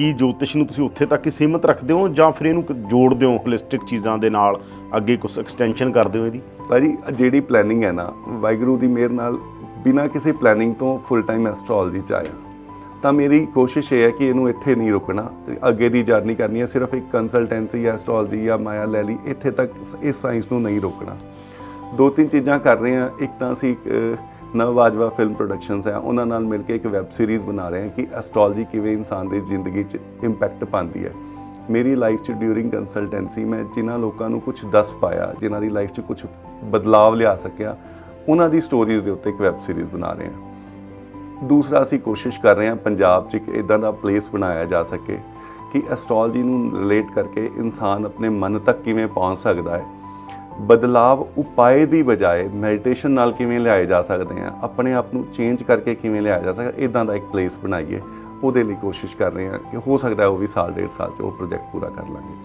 ਕੀ ਜੋਤਿਸ਼ ਨੂੰ ਤੁਸੀਂ ਉੱਥੇ ਤੱਕ ਹੀ ਸੀਮਿਤ ਰੱਖਦੇ ਹੋ ਜਾਂ ਫਿਰ ਇਹਨੂੰ ਜੋੜਦੇ ਹੋ ਹੋਲਿਸਟਿਕ ਚੀਜ਼ਾਂ ਦੇ ਨਾਲ ਅੱਗੇ ਕੁਝ ਐਕਸਟੈਂਸ਼ਨ ਕਰਦੇ ਹੋ ਇਹਦੀ? ਭਾਜੀ ਜਿਹੜੀ ਪਲੈਨਿੰਗ ਹੈ ਨਾ, ਵਾਹਿਗੁਰੂ ਦੀ ਮਿਹਰ ਨਾਲ ਬਿਨਾਂ ਕਿਸੇ ਪਲੈਨਿੰਗ ਤੋਂ ਫੁੱਲ ਟਾਈਮ ਐਸਟ੍ਰੋਲੋਜੀ ਚ ਆਇਆ ਤਾਂ ਮੇਰੀ ਕੋਸ਼ਿਸ਼ ਇਹ ਹੈ ਕਿ ਇਹਨੂੰ ਇੱਥੇ ਨਹੀਂ ਰੁਕਣਾ, ਤੇ ਅੱਗੇ ਦੀ ਜਰਨੀ ਕਰਨੀ ਹੈ, ਸਿਰਫ ਇੱਕ ਕੰਸਲਟੈਂਸੀ ਐਸਟ੍ਰੋਲੋਜੀ ਜਾਂ ਮਾਇਆ ਲੈ ਲਈ, ਇੱਥੇ ਤੱਕ ਇਸ ਸਾਇੰਸ ਨੂੰ ਨਹੀਂ ਰੋਕਣਾ। ਦੋ ਤਿੰਨ ਚੀਜ਼ਾਂ ਕਰ ਰਹੇ ਹਾਂ, ਇੱਕ ਤਾਂ ਅਸੀਂ ਨਵ ਬਾਜਵਾ ਫਿਲਮ ਪ੍ਰੋਡਕਸ਼ਨਸ ਹੈ, ਉਹਨਾਂ ਨਾਲ ਮਿਲ ਕੇ ਇੱਕ ਵੈਬ ਸੀਰੀਜ਼ ਬਣਾ ਰਹੇ ਹਾਂ ਕਿ ਐਸਟ੍ਰੋਲੋਜੀ ਕਿਵੇਂ ਇਨਸਾਨ ਦੀ ਜ਼ਿੰਦਗੀ 'ਚ ਇੰਪੈਕਟ ਪਾਉਂਦੀ ਹੈ। ਮੇਰੀ ਲਾਈਫ 'ਚ ਡਿਊਰਿੰਗ ਕੰਸਲਟੈਂਸੀ ਮੈਂ ਜਿਨ੍ਹਾਂ ਲੋਕਾਂ ਨੂੰ ਕੁਝ ਦੱਸ ਪਾਇਆ, ਜਿਨ੍ਹਾਂ ਦੀ ਲਾਈਫ 'ਚ ਕੁਝ ਬਦਲਾਵ ਲਿਆ ਸਕਿਆ, ਉਹਨਾਂ ਦੀ ਸਟੋਰੀਜ਼ ਦੇ ਉੱਤੇ ਇੱਕ ਵੈਬ ਸੀਰੀਜ਼ ਬਣਾ ਰਹੇ ਹਾਂ। ਦੂਸਰਾ ਅਸੀਂ ਕੋਸ਼ਿਸ਼ ਕਰ ਰਹੇ ਹਾਂ ਪੰਜਾਬ 'ਚ ਇੱਕ ਇਦਾਂ ਦਾ ਪਲੇਸ ਬਣਾਇਆ ਜਾ ਸਕੇ ਕਿ ਐਸਟ੍ਰੋਲੋਜੀ ਨੂੰ ਰਿਲੇਟ ਕਰਕੇ ਇਨਸਾਨ ਆਪਣੇ ਮਨ ਤੱਕ ਕਿਵੇਂ ਪਹੁੰਚ ਸਕਦਾ ਹੈ। ਬਦਲਾਵ ਉਪਾਏ ਦੀ ਬਜਾਏ ਮੈਡੀਟੇਸ਼ਨ ਨਾਲ ਕਿਵੇਂ ਲਿਆਏ ਜਾ ਸਕਦੇ ਆ? ਆਪਣੇ ਆਪ ਨੂੰ ਚੇਂਜ ਕਰਕੇ ਕਿਵੇਂ ਲਿਆਇਆ ਜਾ ਸਕਦਾ? ਇਦਾਂ ਦਾ ਇੱਕ ਪਲੇਸ ਬਣਾਈਏ। ਉਹਦੇ ਲਈ ਕੋਸ਼ਿਸ਼ ਕਰ ਰਹੇ ਹਾਂ ਕਿ ਹੋ ਸਕਦਾ ਉਹ ਵੀ ਸਾਲ, ਡੇਢ ਸਾਲ 'ਚ ਉਹ ਪ੍ਰੋਜੈਕਟ ਪੂਰਾ ਕਰ ਲਾਂਗੇ।